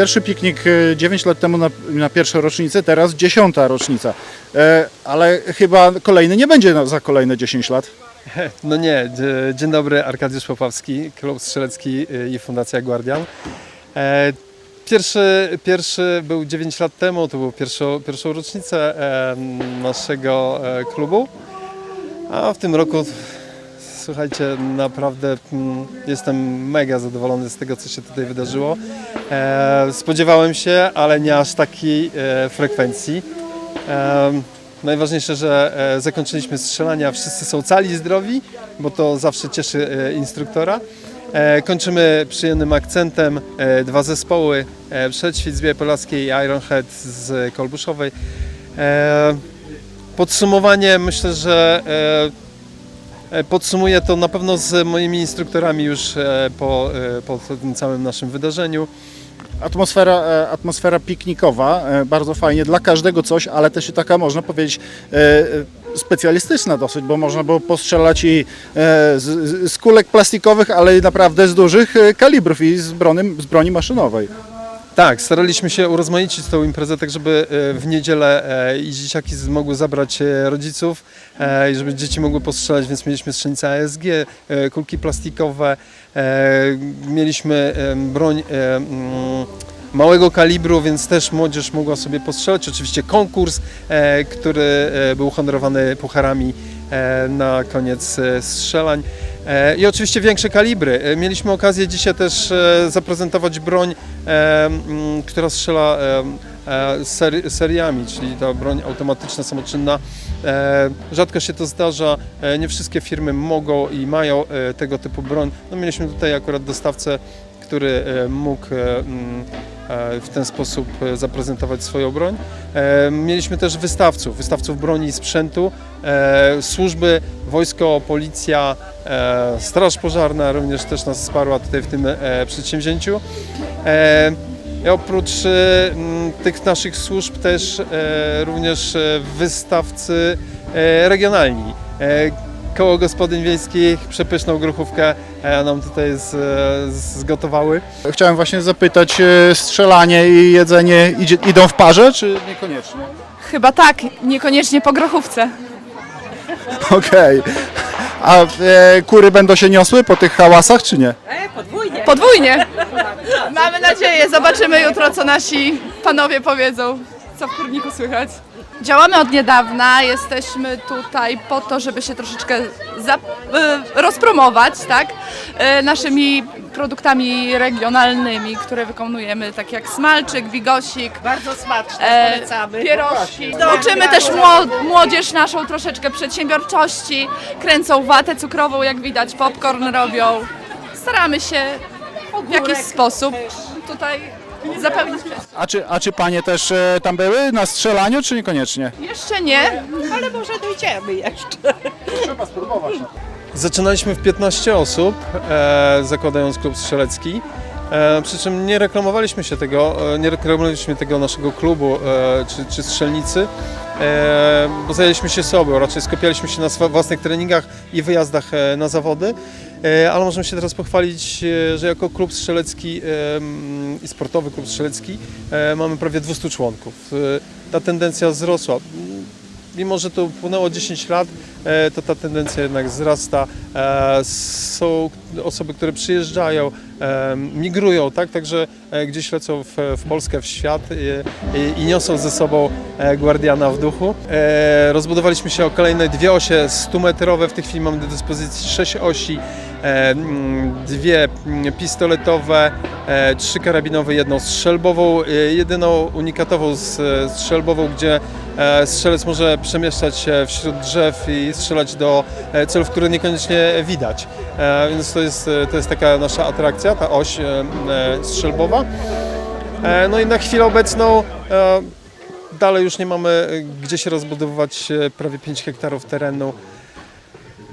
Pierwszy piknik e, 9 lat temu na, na pierwszą rocznicę, teraz dziesiąta rocznica. E, ale chyba kolejny nie będzie za kolejne 10 lat. No nie, dzie- dzień dobry, Arkadiusz Popawski, Klub Strzelecki y, i Fundacja Guardian. E, Pierwszy, pierwszy był 9 lat temu, to był pierwszą, pierwszą rocznicę e, naszego e, klubu, a w tym roku, słuchajcie, naprawdę mm, jestem mega zadowolony z tego, co się tutaj wydarzyło. E, Spodziewałem się, ale nie aż takiej e, frekwencji. Em, Najważniejsze, że e, zakończyliśmy strzelania, wszyscy są cali zdrowi, bo to zawsze cieszy e, instruktora. E, Kończymy przyjemnym akcentem e, dwa zespoły, e, Przedświt z Białej i Ironhead z Kolbuszowej. E, Podsumowanie myślę, że e, e, podsumuję to na pewno z moimi instruktorami już e, po, e, po tym całym naszym wydarzeniu. Atmosfera, e, atmosfera piknikowa, e, bardzo fajnie, dla każdego coś, ale też i taka, można powiedzieć, e, e, specjalistyczna dosyć, bo można było postrzelać i e, z, z- kulek plastikowych, ale naprawdę z dużych e, kalibrów i z broni, z broni maszynowej. Tak, staraliśmy się urozmaicić tą imprezę, tak żeby e, w niedzielę e, i dzieciaki mogły zabrać e, rodziców i żeby dzieci mogły postrzelać, więc mieliśmy strzelnice ASG, kulki plastikowe, mieliśmy broń małego kalibru, więc też młodzież mogła sobie postrzelać. Oczywiście konkurs, który był honorowany pucharami na koniec strzelań. E, I oczywiście większe kalibry. E, Mieliśmy okazję dzisiaj też e, zaprezentować broń, która strzela seri- seriami, czyli ta broń automatyczna, samoczynna. Rzadko się to zdarza, nie wszystkie firmy mogą i mają tego typu broń. No, mieliśmy tutaj akurat dostawcę, który e, mógł e, mm, e, w ten sposób zaprezentować swoją broń. Mieliśmy też wystawców, wystawców broni i sprzętu, służby, wojsko, policja, straż pożarna również też nas wsparła tutaj w tym przedsięwzięciu. I oprócz e, m, tych naszych służb też również wystawcy regionalni. E, Koło Gospodyń Wiejskich przepyszną gruchówkę e, nam tutaj z, e, zgotowały. Chciałem właśnie zapytać, e, strzelanie i jedzenie idzie, idą w parze, czy niekoniecznie? Chyba tak, niekoniecznie po grochówce. Okej. A e, kury będą się niosły po tych hałasach, czy nie? Podwójnie. Mamy nadzieję, zobaczymy jutro, co nasi panowie powiedzą, co w kurniku słychać. Działamy od niedawna, jesteśmy tutaj po to, żeby się troszeczkę y, rozpromować, tak? Y, naszymi produktami regionalnymi, które wykonujemy, tak jak smalczyk, bigosik, Bardzo smaczne, e, polecamy. pierożki. Uczymy też mło- młodzież naszą troszeczkę przedsiębiorczości, kręcą watę cukrową, jak widać, popcorn robią. Staramy się w jakiś sposób tutaj zapełnić. A czy, a czy panie też e, tam były na strzelaniu, czy niekoniecznie? Jeszcze nie, Ale może dojdziemy jeszcze. Trzeba spróbować. Zaczynaliśmy w 15 osób, e, zakładając klub strzelecki. E, przy czym nie reklamowaliśmy się tego, e, nie reklamowaliśmy tego naszego klubu e, czy, czy strzelnicy, bo zajęliśmy się sobą, raczej skupialiśmy się na własnych treningach i wyjazdach na zawody. Ale możemy się teraz pochwalić, że jako klub strzelecki i sportowy klub strzelecki mamy prawie 200 członków. Ta tendencja wzrosła mimo że to upłynęło 10 lat, to ta tendencja jednak wzrasta. Są osoby, które przyjeżdżają, migrują, tak? Także e, gdzieś lecą w, w Polskę, w świat i, i, niosą ze sobą e, Guardiana w duchu. E, Rozbudowaliśmy się o kolejne dwie osie 100-metrowe. W tej chwili mamy do dyspozycji 6 osi, dwie pistoletowe, trzy karabinowe, jedną strzelbową, jedyną unikatową strzelbową, gdzie strzelec może przemieszczać się wśród drzew i strzelać do celów, które niekoniecznie widać. Więc to jest, to jest taka nasza atrakcja, ta oś e, e, strzelbowa. E, No i na chwilę obecną dalej już nie mamy gdzie się rozbudowywać, prawie 5 hektarów terenu.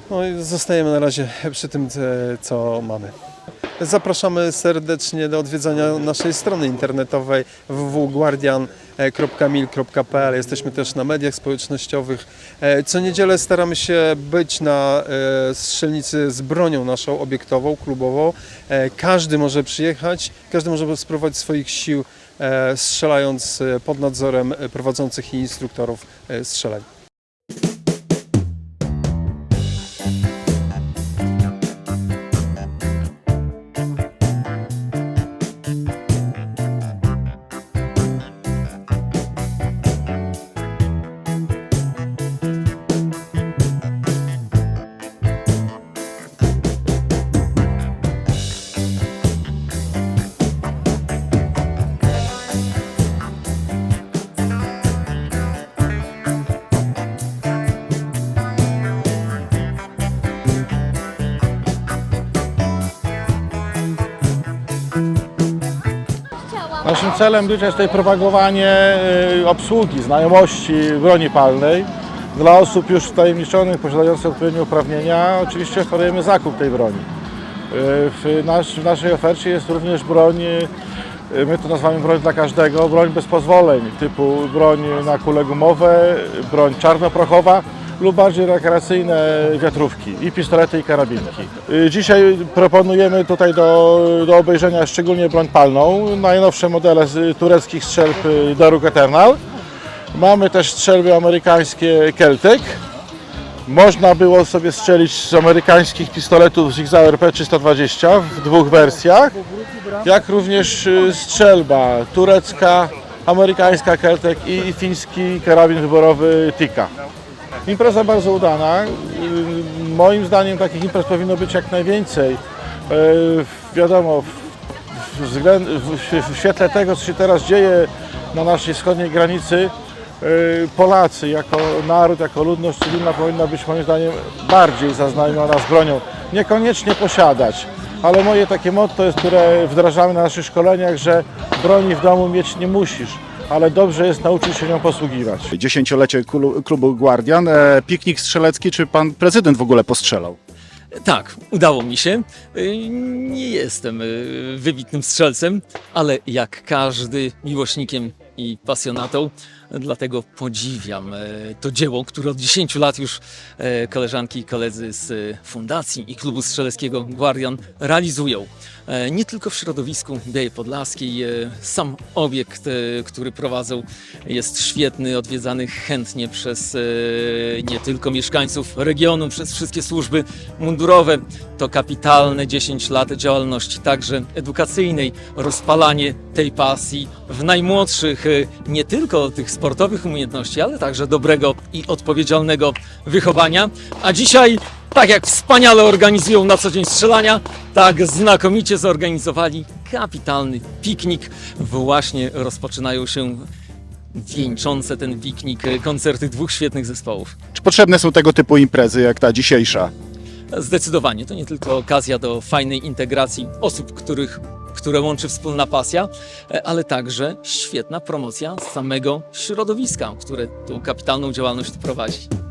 No i zostajemy na razie przy tym, co mamy. Zapraszamy serdecznie do odwiedzania naszej strony internetowej www.guardian e, .mil.pl. Jesteśmy też na mediach społecznościowych. E, Co niedzielę staramy się być na e, strzelnicy z bronią naszą obiektową, klubową. E, Każdy może przyjechać, każdy może spróbować swoich sił strzelając pod nadzorem prowadzących i instruktorów e, celem być jest tutaj propagowanie y, obsługi, znajomości broni palnej. Dla osób już wtajemniczonych, posiadających odpowiednie uprawnienia, oczywiście oferujemy zakup tej broni. Y, W, nasz, w naszej ofercie jest również broń, y, my to nazywamy broń dla każdego, broń bez pozwoleń, typu broń na kule gumowe, broń czarnoprochowa lub bardziej rekreacyjne wiatrówki i pistolety i karabinki. Y, Dzisiaj proponujemy tutaj do, do obejrzenia szczególnie broń palną, najnowsze modele tureckich strzelb y, Daruk Eternal. Mamy też strzelby amerykańskie Celtic. Można było sobie strzelić z amerykańskich pistoletów Zigzauer P320 w dwóch wersjach, jak również y, strzelba turecka, amerykańska Celtic i fiński karabin wyborowy Tika. Impreza bardzo udana. Y, Moim zdaniem takich imprez powinno być jak najwięcej. Y, Wiadomo, w, świetle tego, co się teraz dzieje na naszej wschodniej granicy, y, Polacy jako naród, jako ludność cywilna powinna być moim zdaniem bardziej zaznajomiona z bronią. Niekoniecznie posiadać, ale moje takie motto jest, które wdrażamy na naszych szkoleniach, że broni w domu mieć nie musisz, ale dobrze jest nauczyć się nią posługiwać. Dziesięciolecie klubu Guardian. E, piknik strzelecki, czy pan prezydent w ogóle postrzelał? Tak, udało mi się. Y, Nie jestem y, wybitnym strzelcem, ale jak każdy miłośnikiem i pasjonatą, dlatego podziwiam y, to dzieło, które od 10 lat już y, koleżanki i koledzy z y, Fundacji i Klubu Strzeleckiego Guardian realizują. E, Nie tylko w środowisku Białej Podlaskiej. e, Sam obiekt, e, który prowadzą, jest świetny, odwiedzany chętnie przez e, nie tylko mieszkańców regionu, przez wszystkie służby mundurowe. To kapitalne 10 lat działalności, także edukacyjnej, rozpalanie tej pasji w najmłodszych, e, nie tylko tych sportowych umiejętności, ale także dobrego i odpowiedzialnego wychowania. A dzisiaj tak jak wspaniale organizują na co dzień strzelania, tak znakomicie zorganizowali kapitalny piknik. Właśnie rozpoczynają się wieńczące ten piknik koncerty dwóch świetnych zespołów. Czy potrzebne są tego typu imprezy jak ta dzisiejsza? Zdecydowanie to nie tylko okazja do fajnej integracji osób, których, które łączy wspólna pasja, e, ale także świetna promocja samego środowiska, które tą kapitalną działalność prowadzi.